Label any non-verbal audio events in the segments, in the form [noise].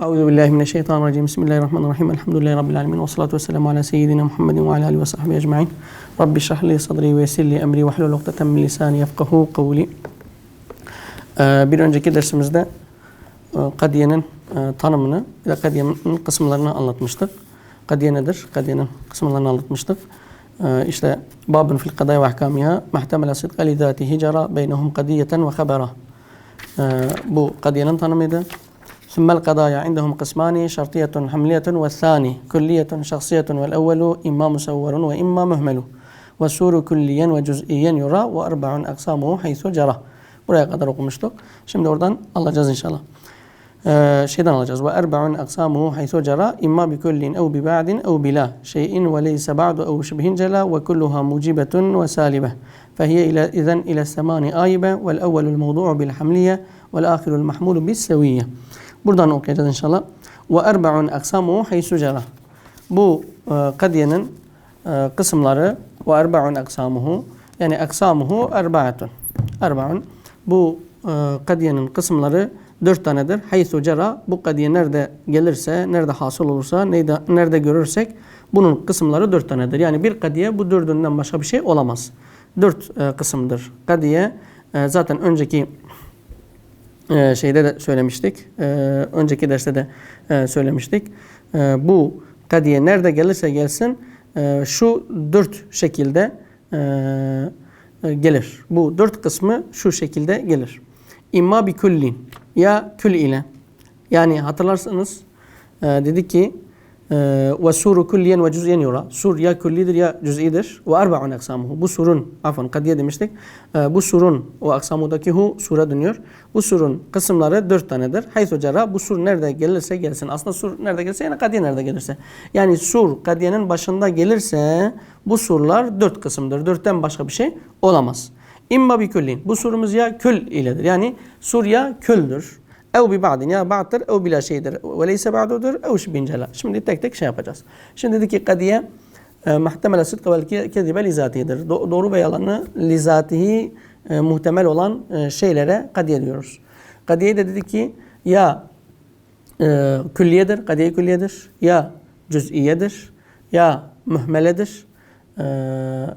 أعوذ بالله من الشيطان الرجيم بسم الله الرحمن الرحيم الحمد لله رب العالمين والصلاة والسلام على سيدنا محمد وعلى آله وصحبه أجمعين رب اشرح لي صدري ويسر لي أمري واحلل عقدة من لساني يفقهوا قولي bir önceki dersimizde Kadiye'nin tanımını ve Kadiye'nin kısımlarını anlatmıştık. Kadiye nedir? Kadiye'nin kısımlarını anlatmıştık. İşte babın fil kadaya ve ahkamiha mehtemele sidka lidatihi cara beynehum kadiyeten ve habera. Bu Kadiye'nin tanımıydı. ثم القضايا عندهم قسمان شرطية حملية والثاني كلية شخصية والأول إما مسور وإما مهمل والسور كليا وجزئيا يرى وأربع أقسامه حيث جرى Buraya kadar okumuştuk. Şimdi oradan alacağız inşallah. Ee, şeyden alacağız. Ve erbe'un aksamuhu haythu cera imma bi kullin ev bi ba'din ev bila şeyin ve leyse ba'du ev şibhin cela ve kulluha mucibetun ve salibe. Fehiye ile izen ile semani ayibe vel evvelul mevdu'u bil hamliye vel ahirul mahmulu bis seviyye. Buradan okuyacağız inşallah. Ve erbe'un aksamuhu haythu cera. Bu e, kadiyenin e, kısımları ve erbe'un aksamuhu yani aksamuhu erba'atun. Erba'un bu e, kadiyenin kısımları dört tanedir. Haythu cera bu kadiye nerede gelirse, nerede hasıl olursa, nerede, nerede görürsek bunun kısımları dört tanedir. Yani bir kadiye bu dördünden başka bir şey olamaz. Dört kısımdır. Kadiye zaten önceki e, şeyde de söylemiştik. E, önceki derste de e, söylemiştik. E, bu kadiye nerede gelirse gelsin e, şu dört şekilde e, gelir. Bu dört kısmı şu şekilde gelir. İmma bi kullin ya kül ile. Yani hatırlarsanız dedik ki ve suru kulliyen ve cüz'iyen yura. Sur ya küllidir ya cüz'idir. Ve arba'un aksamuhu. Bu surun, afan kadiye demiştik. E, bu surun o aksamudaki hu sura dönüyor. Bu surun kısımları dört tanedir. Haythu cara bu sur nerede gelirse gelsin. Aslında sur nerede gelirse yani kadiye nerede gelirse. Yani sur kadiyenin başında gelirse bu surlar dört kısımdır. Dörtten başka bir şey olamaz. İmma bi küllin. Bu surumuz ya kül iledir. Yani sur ya küldür. Ev bi ba'din ya ba'dır ev bila şeydir. Ve leyse ba'dudur ev şibin cela. Şimdi tek tek şey yapacağız. Şimdi dedi ki kadiye e, muhtemel sıdkı vel kezibe lizatihidir. Do doğru ve yalanı lizatihi e, muhtemel olan e, şeylere kadiye diyoruz. Kadiye de dedi ki ya e, külliyedir, kadiye külliyedir. Ya cüz'iyedir. Ya mühmeledir. E,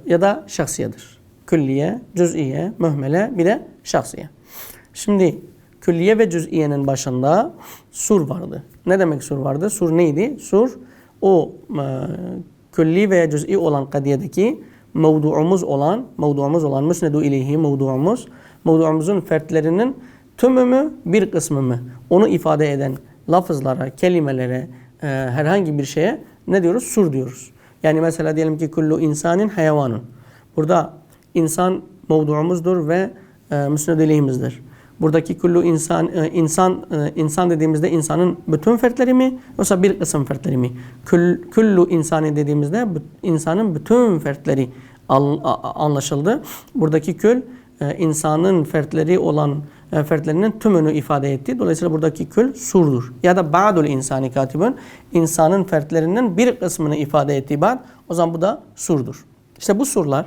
ya da şahsiyedir. Külliye, cüz'iye, mühmele bir de şahsiye. Şimdi külliye ve cüz'iyenin başında sur vardı. Ne demek sur vardı? Sur neydi? Sur o e, külli veya cüz'i olan kadiyedeki mevduumuz olan, mevduumuz olan müsnedu ileyhi mevduumuz, mevduumuzun fertlerinin tümü mü, bir kısmı mı? Onu ifade eden lafızlara, kelimelere, e, herhangi bir şeye ne diyoruz? Sur diyoruz. Yani mesela diyelim ki kullu insanin hayvanun. Burada insan mevduumuzdur ve e, müsned ileyhimizdir. Buradaki kullu insan e, insan e, insan dediğimizde insanın bütün fertleri mi yoksa bir kısım fertleri mi? Kul, kullu insani dediğimizde insanın bütün fertleri anlaşıldı. Buradaki kül e, insanın fertleri olan fertlerinin tümünü ifade etti. Dolayısıyla buradaki kül surdur. Ya da ba'dul insani katibun insanın fertlerinin bir kısmını ifade ettiği ba'd o zaman bu da surdur. İşte bu surlar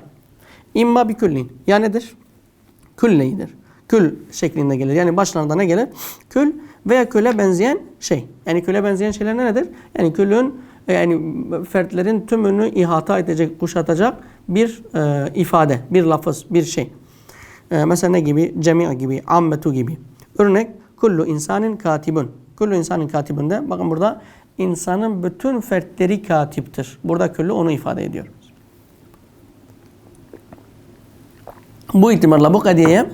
imma bi küllin ya nedir? Külleydir kül şeklinde gelir. Yani başlarında ne gelir? Kül veya köle benzeyen şey. Yani köle benzeyen şeyler nedir? Yani külün yani fertlerin tümünü ihata edecek, kuşatacak bir e, ifade, bir lafız, bir şey. E, mesela ne gibi? Cemi'a gibi, ammetu gibi. Örnek, kullu insanın katibun. Kullu insanın katibinde, bakın burada insanın bütün fertleri katiptir. Burada kullu onu ifade ediyor. Bu itibarla bu kadiyeye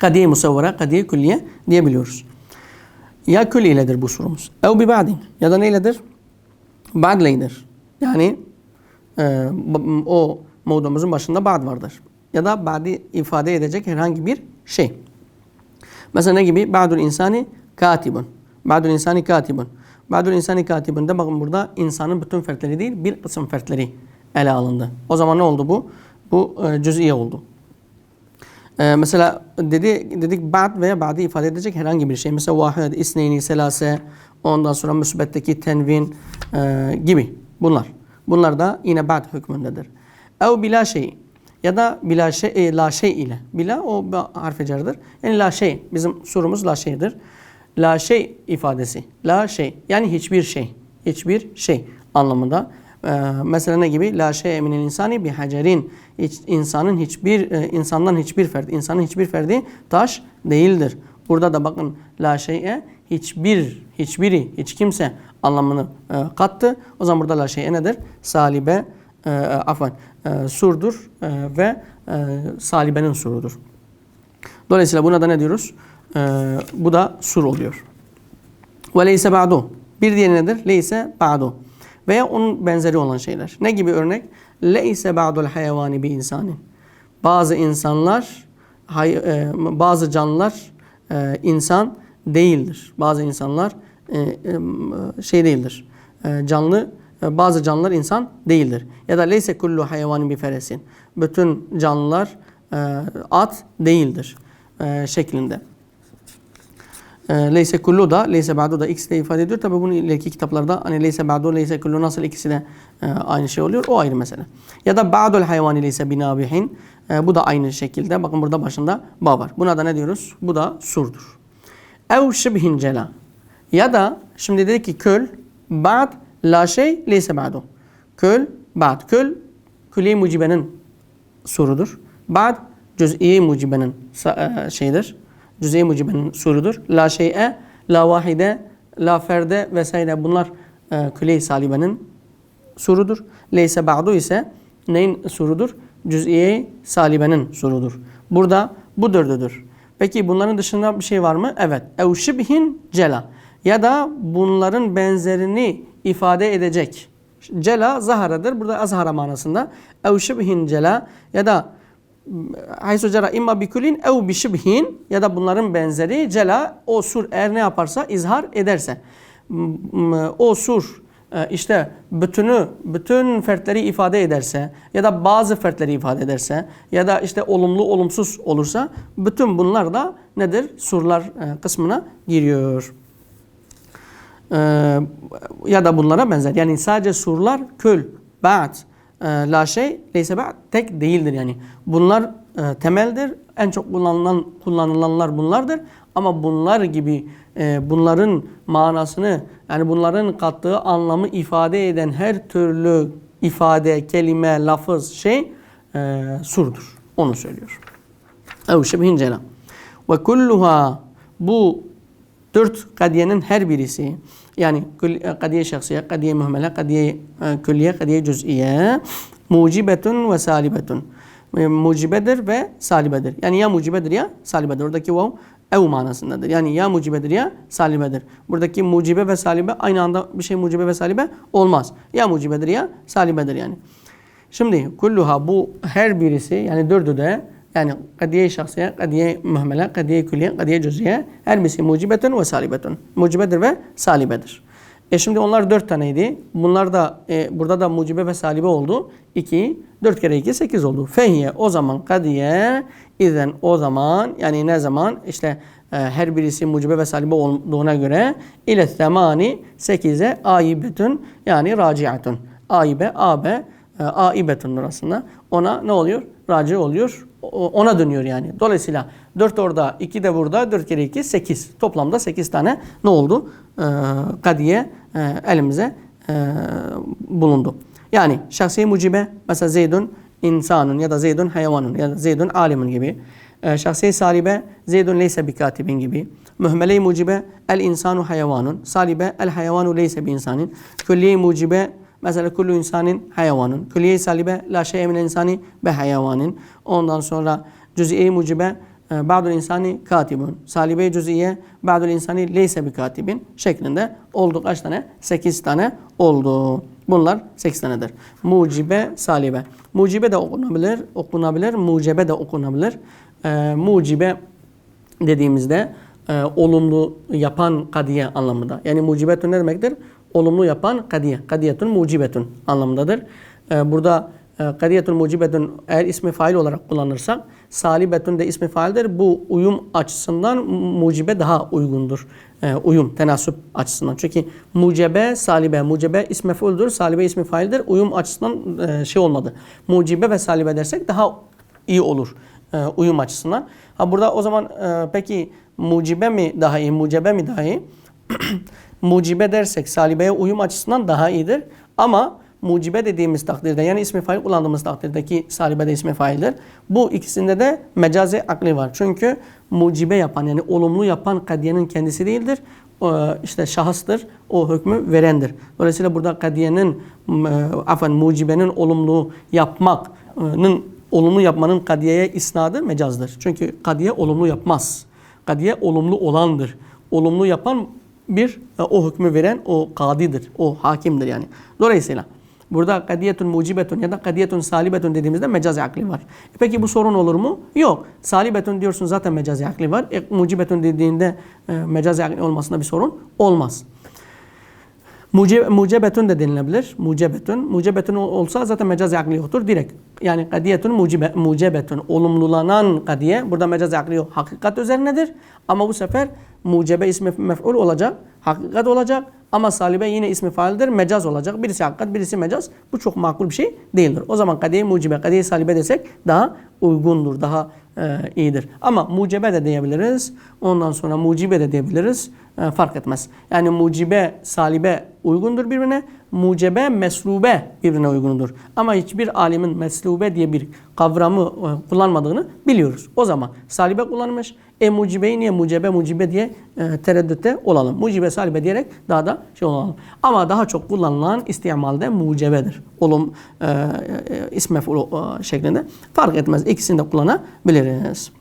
kadiye musavvara, kadiye külliye diyebiliyoruz. Ya kül iledir bu sorumuz. Ev bi ba'din. Ya da neyledir? Ba'dleydir. Yani e, o mevdumuzun başında ba'd vardır. Ya da ba'di ifade edecek herhangi bir şey. Mesela ne gibi? Ba'dul insani katibun. Ba'dul insani katibun. Ba'dul insani katibun da bakın burada insanın bütün fertleri değil bir kısım fertleri ele alındı. O zaman ne oldu bu? Bu e, cüz'iye oldu. Ee, mesela dedi dedik ba'd veya ba'di ifade edecek herhangi bir şey. Mesela vahid, isneyni, selase, ondan sonra müsbetteki tenvin e, gibi bunlar. Bunlar da yine ba'd hükmündedir. Ev bila şey ya da bila şey, e, la şey ile. Bila o harf cerdir. Yani la şey bizim sorumuz la şeydir. La şey ifadesi. La şey. Yani hiçbir şey. Hiçbir şey anlamında. Ee, mesela ne gibi? La şey eminin insani bi hacerin. Hiç, insanın hiçbir e, insandan hiçbir ferdi, insanın hiçbir ferdi taş değildir. Burada da bakın la şey'e hiçbir, hiçbiri, hiç kimse anlamını e, kattı. O zaman burada la şey'e nedir? Salibe, e, afan, e, surdur e, ve e, salibenin surudur. Dolayısıyla buna da ne diyoruz? E, bu da sur oluyor. Ve leyse ba'du. Bir diğeri nedir? Leyse ba'du. Veya onun benzeri olan şeyler. Ne gibi örnek? Leyse ba'dul hayvani bi insanin. Bazı insanlar, e, bazı canlılar e, insan değildir. Bazı insanlar e, şey değildir. Canlı, bazı canlılar insan değildir. Ya da leyse kullu hayvanin bi feresin. Bütün canlılar at değildir şeklinde. E, Leyse kullu da, leyse ba'du da ikisi de ifade ediyor. Tabi bunu ileriki kitaplarda hani leyse ba'du, leyse kullu nasıl ikisi de e, aynı şey oluyor. O ayrı mesele. Ya da ba'dul hayvani leyse binabihin. E, bu da aynı şekilde. Bakın burada başında ba var. Buna da ne diyoruz? Bu da surdur. Ev şibhin cela. Ya da şimdi dedik ki köl, ba'd, la şey, leyse ba'du. Köl, ba'd. Köl, külli mucibenin surudur. Ba'd, cüz'i mucibenin sa- cüz'i mucibenin surudur. La şey'e, la vahide, la ferde vesaire bunlar e, küle-i salibenin surudur. Leyse ba'du ise neyin surudur? Cüz'iye salibenin surudur. Burada bu dördüdür. Peki bunların dışında bir şey var mı? Evet. Ev şibhin cela. Ya da bunların benzerini ifade edecek. Cela zaharadır. Burada azhara manasında. Ev şibhin cela ya da haysu cera imma bikulin ev bişibhin ya da bunların benzeri cela o sur eğer ne yaparsa izhar ederse o sur e, işte bütünü bütün fertleri ifade ederse ya da bazı fertleri ifade ederse ya da işte olumlu olumsuz olursa bütün bunlar da nedir? Surlar e, kısmına giriyor. Ee, ya da bunlara benzer. Yani sadece surlar köl, ba'd, e, la şey, leyse ba'd tek değildir yani. Bunlar e, temeldir. En çok kullanılan kullanılanlar bunlardır. Ama bunlar gibi e, bunların manasını yani bunların kattığı anlamı ifade eden her türlü ifade, kelime, lafız şey e, surdur. Onu söylüyor. Ev şebhin cela. Ve kulluha bu dört kadiyenin her birisi kadiye şahsiye, kadiye mühmele, kadiye e, külliye, kadiye cüz'iye mucibetun ve salibetun. E, Mucibedir ve salibedir. Yani ya mucibedir ya salibedir. Oradaki vav ev manasındadır. Yani ya mucibedir ya salibedir. Buradaki mucibe ve salibe aynı anda bir şey mucibe ve salibe olmaz. Ya mucibedir ya salibedir yani. Şimdi kulluha bu her birisi yani dördü de yani kadiye şahsiye, kadiye mühmele, kadiye külliye, kadiye cüziye her birisi mucibetun ve salibetun. Mucibedir ve salibedir. E şimdi onlar dört taneydi. Bunlar da e, burada da mucibe ve salibe oldu. 2, 4 kere 2, 8 oldu. Fehiye o zaman kadiye izen o zaman yani ne zaman işte e, her birisi mucibe ve salibe olduğuna göre ile semani 8'e aibetun yani raciatun. Aibe, abe, e, aibetun arasında. Ona ne oluyor? Raci oluyor. Ona dönüyor yani. Dolayısıyla 4 orada, 2 de burada, 4 kere 2, 8. Toplamda 8 tane ne oldu? Ee, kadiye e, elimize e, bulundu. Yani şahsi mucibe, mesela Zeydun insanun ya da Zeydun hayvanun ya da Zeydun alimun gibi. Ee, şahsi salibe, Zeydun leyse bi katibin gibi. Mühmele-i mucibe, el insanu hayvanun. Salibe, el hayvanu leyse bi insanin. Külliye mucibe, Mesela kullu insanin hayvanın. Külliye salibe la şey min insani be hayvanin. Ondan sonra cüz'i mucibe e, ba'dul insani katibun. Salibe cüz'iye ba'dul insani leyse bi katibin şeklinde oldu. Kaç tane? 8 tane oldu. Bunlar 8 tanedir. Mucibe, salibe. Mucibe de okunabilir, okunabilir. Mucibe de okunabilir. E, mucibe dediğimizde e, olumlu yapan kadiye anlamında. Yani mucibetun ne demektir? Olumlu yapan kadiye. Kadiyetun mucibetun anlamındadır. Ee, burada e, kadiyetun mucibetun eğer ismi fail olarak kullanırsak salibetun de ismi faildir. Bu uyum açısından mucibe daha uygundur. Ee, uyum, tenasüp açısından. Çünkü mucebe, salibe, mucebe ismi mef'uldür, salibe ismi faildir. Uyum açısından e, şey olmadı. Mucibe ve salibe dersek daha iyi olur. e, uyum açısından. Ha burada o zaman e, peki mucibe mi daha iyi, mucebe mi daha iyi? [clears throat] mucibe dersek salibeye uyum açısından daha iyidir. Ama mucibe dediğimiz takdirde yani ismi fail kullandığımız takdirdeki salibe de ismi faildir. Bu ikisinde de mecazi akli var. Çünkü mucibe yapan yani olumlu yapan kadiyenin kendisi değildir. İşte şahıstır. O hükmü verendir. Dolayısıyla burada kadiyenin e, afen mucibenin olumlu yapmanın olumlu yapmanın kadiyeye isnadı mecazdır. Çünkü kadiye olumlu yapmaz. Kadiye olumlu olandır. Olumlu yapan bir e, o hükmü veren o kadidir. O hakimdir yani. Dolayısıyla burada kadiyetun mucibetun ya da kadiyetun salibetun dediğimizde mecazi akli var. E peki bu sorun olur mu? Yok. Salibetun diyorsun zaten mecazi akli var. E, mucibetun dediğinde e, mecazi akli olmasında bir sorun olmaz. Muce, mucebetun de denilebilir. Mucebetun. Mucebetun olsa zaten mecazi akli yoktur. Direkt. Yani kadiyetun mucibe, mucebetun. Olumlulanan kadiye. Burada mecazi akli yok. Hakikat üzerinedir. Ama bu sefer mucebe ismi mef'ul olacak. Hakikat olacak. Ama salibe yine ismi faildir. Mecaz olacak. Birisi hakikat, birisi mecaz. Bu çok makul bir şey değildir. O zaman kadiye mucibe, kadiye salibe desek daha uygundur. Daha e, iyidir. Ama mucibe de diyebiliriz. Ondan sonra mucibe de diyebiliriz. E, fark etmez. Yani mucibe, salibe uygundur birbirine. Mucebe, meslube birbirine uygundur. Ama hiçbir alimin meslube diye bir kavramı e, kullanmadığını biliyoruz. O zaman salibe kullanmış. E mucibeyi niye mucebe, mucibe diye e, tereddütte olalım. Mucibe, salibe diyerek daha da şey olalım. Ama daha çok kullanılan istimalde mucebedir. Olum, e, e, ism mef'ul e, şeklinde. Fark etmez. İkisini de kullanabiliriz.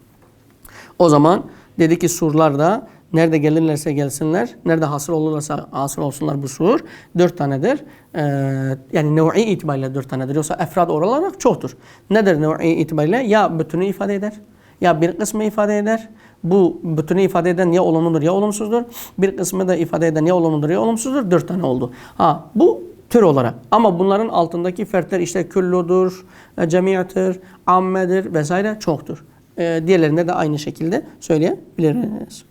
O zaman dedi ki surlar da nerede gelirlerse gelsinler, nerede hasıl olurlarsa hasıl olsunlar bu sur. Dört tanedir. Ee, yani nev'i itibariyle dört tanedir. Yoksa efrad olarak çoktur. Nedir nev'i itibariyle? Ya bütünü ifade eder, ya bir kısmı ifade eder. Bu bütünü ifade eden ya olumludur ya olumsuzdur. Bir kısmı da ifade eden ya olumludur ya olumsuzdur. Dört tane oldu. Ha bu tür olarak. Ama bunların altındaki fertler işte külludur, e, cemiyettir, ammedir vesaire çoktur. Ee, diğerlerinde de aynı şekilde söyleyebiliriz.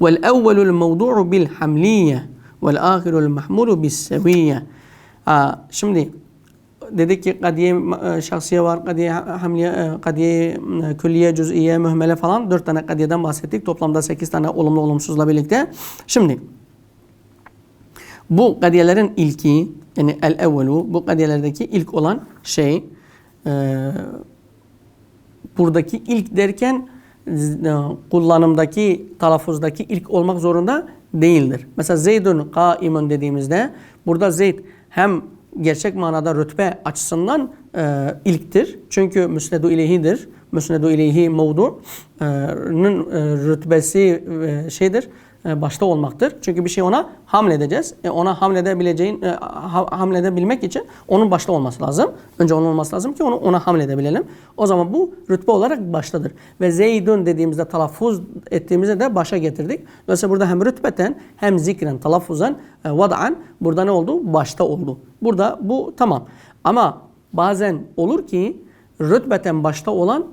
والأول الموضوع بالحملية والآخر المحمول بالسوية. Aa, şimdi dedik ki kadiye e, şahsiye var, kadiye hamliye, e, kadiye e, külliye, cüz'iye, mühmele falan dört tane kadiyeden bahsettik. Toplamda sekiz tane olumlu olumsuzla birlikte. Şimdi bu kadiyelerin ilki yani el evvelu bu kadiyelerdeki ilk olan şey e, buradaki ilk derken e, kullanımdaki, talaffuzdaki ilk olmak zorunda değildir. Mesela Zeydun kaimun dediğimizde burada Zeyd hem gerçek manada rütbe açısından e, ilktir. Çünkü müsnedu ileyhidir. Müsnedu ileyhi mevdu'nun e, rütbesi e, şeydir e, başta olmaktır. Çünkü bir şey ona hamledeceğiz. E, ona hamledebileceğin, e, ha, hamledebilmek için onun başta olması lazım. Önce onun olması lazım ki onu ona hamledebilelim. O zaman bu rütbe olarak baştadır. Ve Zeydun dediğimizde telaffuz ettiğimizde de başa getirdik. Dolayısıyla burada hem rütbeten hem zikren, telaffuzan, e, vada'an burada ne oldu? Başta oldu. Burada bu tamam. Ama bazen olur ki rütbeten başta olan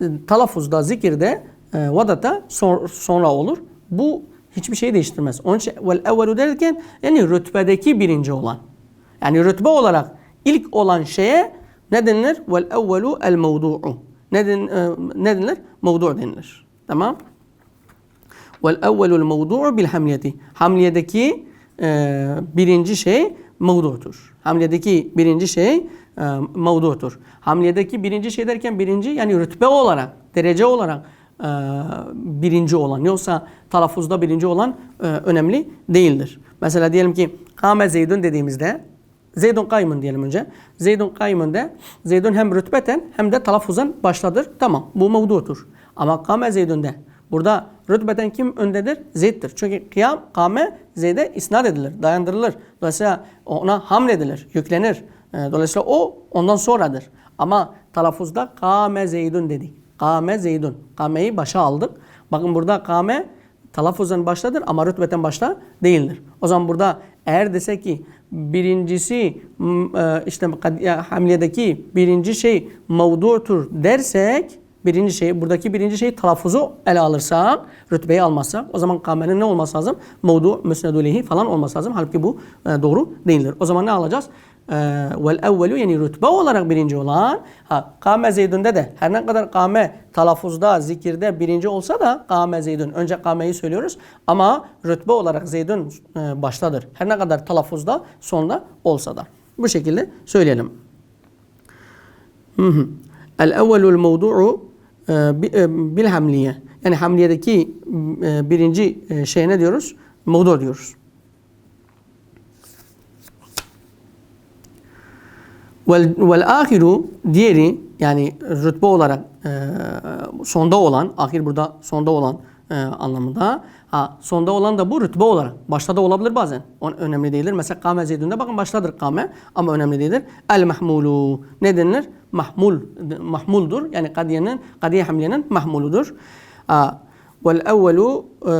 e, telaffuzda, zikirde, e, vadata son, sonra olur. Bu hiçbir şey değiştirmez. Onun için vel evvelu derken yani rütbedeki birinci olan. Yani rütbe olarak ilk olan şeye ne denilir? Vel evvelu el mevdu'u. Ne, den, e, ne denilir? Mevdu denilir. Tamam? Vel evvelu el mevdu'u bil hamliyeti. Hamliyedeki e, birinci şey mevdu'tur. Hamliyedeki birinci şey e, mevdu'tur. Hamliyedeki birinci şey derken birinci yani rütbe olarak, derece olarak birinci olan. Yoksa telaffuzda birinci olan e, önemli değildir. Mesela diyelim ki kâme zeydun dediğimizde Zeydun kaymun diyelim önce. Zeydun kaymun de Zeydun hem rütbeten hem de telaffuzan başladır. Tamam bu mevdutur. Ama kâme zeydun de burada rütbeten kim öndedir? Zeyd'dir. Çünkü kıyam kâme Zeyd'e isnat edilir, dayandırılır. Dolayısıyla ona hamledilir, yüklenir. E, dolayısıyla o ondan sonradır. Ama telaffuzda kâme zeydun dedik. Kame zeydun. Kameyi başa aldık. Bakın burada kame telaffuzdan başladır ama rütbeten başta değildir. O zaman burada eğer desek ki birincisi e, işte hamliyedeki birinci şey mevdutur dersek birinci şey buradaki birinci şey telaffuzu ele alırsak rütbeyi almazsak o zaman kamenin ne olması lazım? Mevdu müsnedülehi falan olması lazım. Halbuki bu e, doğru değildir. O zaman ne alacağız? E, vel evvelu yani rütbe olarak birinci olan ha kame zeydünde de her ne kadar kame telaffuzda zikirde birinci olsa da kame zeydün önce kameyi söylüyoruz ama rütbe olarak zeydün e, baştadır. Her ne kadar telaffuzda sonda olsa da. Bu şekilde söyleyelim. Hı hı. El evvelul mevdu'u e, e, bil hamliye. Yani hamliyedeki e, birinci şey ne diyoruz? Mevdu diyoruz. Vel, vel ahiru diğeri yani rütbe olarak e, sonda olan, ahir burada sonda olan e, anlamında. Ha, sonda olan da bu rütbe olarak. Başta da olabilir bazen. O önemli değildir. Mesela kame zeydünde bakın baştadır kame ama önemli değildir. El mahmulu ne denilir? Mahmul, mahmuldur. Yani kadiyenin, kadiye hamliyenin mahmuludur. Ha, vel evvelu e,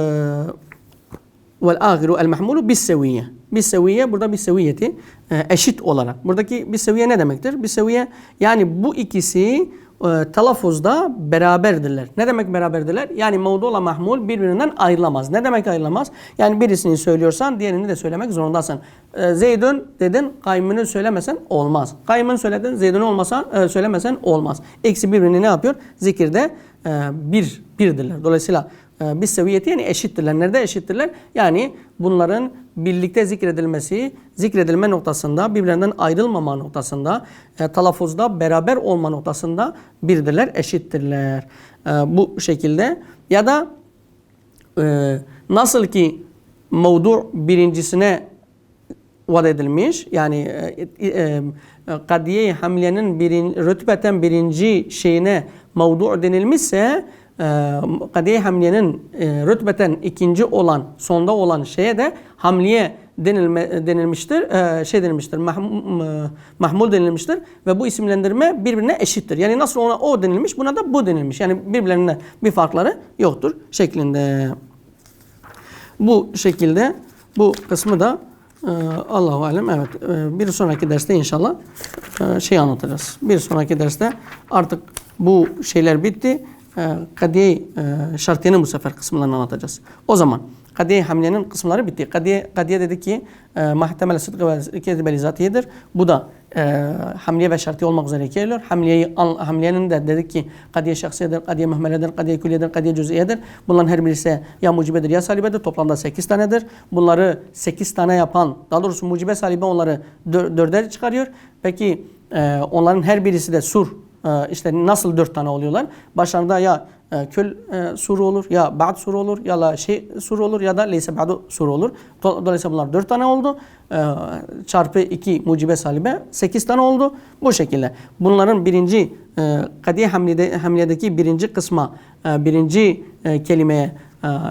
vel ahiru el mahmulu bis seviye. Bis seviye burada bis seviyeti e, eşit olarak. Buradaki bis seviye ne demektir? Bis seviye yani bu ikisi e, telaffuzda beraberdirler. Ne demek beraberdirler? Yani mevdula mahmul birbirinden ayrılamaz. Ne demek ayrılamaz? Yani birisini söylüyorsan diğerini de söylemek zorundasın. E, dedin, kaymını söylemesen olmaz. Kaymını söyledin, Zeydün olmasa e, söylemesen olmaz. İkisi birbirini ne yapıyor? Zikirde bir, birdirler. Dolayısıyla bir seviyeti yani eşittirler. Nerede eşittirler? Yani bunların birlikte zikredilmesi, zikredilme noktasında, birbirinden ayrılmama noktasında, e, telaffuzda beraber olma noktasında birdirler, eşittirler. E, bu şekilde ya da e, nasıl ki mevdu birincisine vaat edilmiş. Yani e, e, e, kadiye hamlenin birin, rütbeten birinci şeyine mevdu denilmişse e, kadiye hamlenin e, rütbeten ikinci olan, sonda olan şeye de hamliye denilme, denilmiştir. E, şey denilmiştir. Mahmul, mahmul denilmiştir ve bu isimlendirme birbirine eşittir. Yani nasıl ona o denilmiş, buna da bu denilmiş. Yani birbirlerine bir farkları yoktur şeklinde. Bu şekilde bu kısmı da e, Allahu alem evet e, bir sonraki derste inşallah e, şey anlatacağız. Bir sonraki derste artık bu şeyler bitti. E, kadiye şartiyenin bu sefer kısımlarını anlatacağız. O zaman kadiye hamlenin kısımları bitti. Kadiye, kadiye dedi ki e, mahtemel sıdkı ve kezibeli zatiyedir. Bu da e, hamliye ve şartiye olmak üzere ikiye ayrılıyor. Hamliyeyi, hamliyenin de dedik ki kadiye şahsiyedir, kadiye mühmeledir, kadiye külliyedir, kadiye cüz'iyedir. Bunların her birisi ya mucibedir ya salibedir. Toplamda 8 tanedir. Bunları 8 tane yapan, daha doğrusu mucibe salibe onları dör, dörder çıkarıyor. Peki e, onların her birisi de sur. E, işte nasıl dört tane oluyorlar? Başlarında ya e, köl e, suru olur ya ba'd suru olur ya la şey suru olur ya da leyse ba'du suru olur. Do- Dolayısıyla bunlar dört tane oldu. E, çarpı iki mucibe salibe sekiz tane oldu. Bu şekilde. Bunların birinci e, kadiye hamlede, hamledeki birinci kısma birinci kelimeye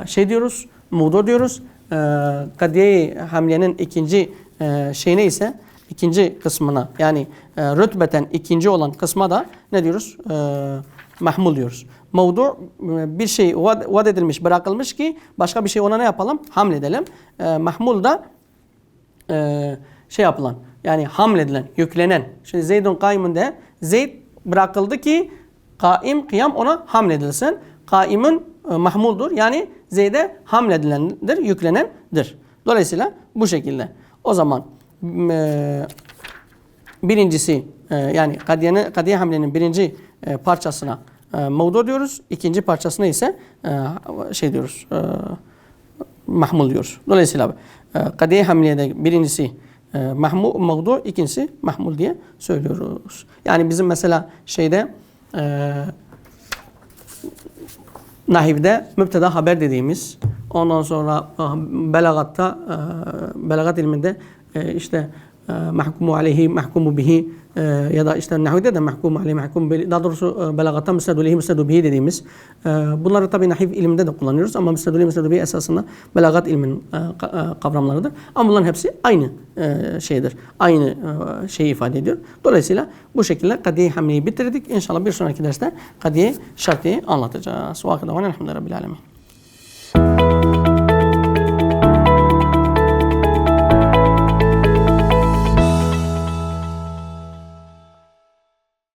şey diyoruz. Mudo diyoruz. Kadiye hamlenin ikinci şeyine ise ikinci kısmına yani e, rütbeten ikinci olan kısma da ne diyoruz? E, mahmul diyoruz. Mevdu e, bir şey vaat edilmiş, bırakılmış ki başka bir şey ona ne yapalım? Hamledelim. E, mahmul da e, şey yapılan yani hamledilen, yüklenen. Şimdi Zeydun kaimun de Zeyd bırakıldı ki kaim, kıyam ona hamledilsin. Kaimun e, mahmuldur. Yani Zeyd'e hamledilendir, yüklenendir. Dolayısıyla bu şekilde. O zaman e, birincisi e, yani kadiye, kadiye hamlenin birinci e, parçasına e, mevdu diyoruz. İkinci parçasına ise şey diyoruz. Mahmul diyoruz. Dolayısıyla kadiye hamliyede birincisi e, mahmu, mevdu, ikincisi mahmul diye söylüyoruz. Yani bizim mesela şeyde e, nahivde müpteda haber dediğimiz ondan sonra belagatta belagat ilminde e, işte e, mahkumu aleyhi mahkumu bihi e, ya da işte nahvide de mahkumu aleyhi mahkumu bihi daha doğrusu e, belagatta müsnedu aleyhi müsnedu bihi dediğimiz e, bunları tabi nahiv ilminde de kullanıyoruz ama müsnedu aleyhi müsnedu bihi esasında belagat ilmin e, e, kavramlarıdır. Ama bunların hepsi aynı e, şeydir. Aynı e, şeyi ifade ediyor. Dolayısıyla bu şekilde kadiye hamleyi bitirdik. İnşallah bir sonraki derste kadiye şartiyi anlatacağız. Vakıda ve elhamdülillahi rabbil alemin.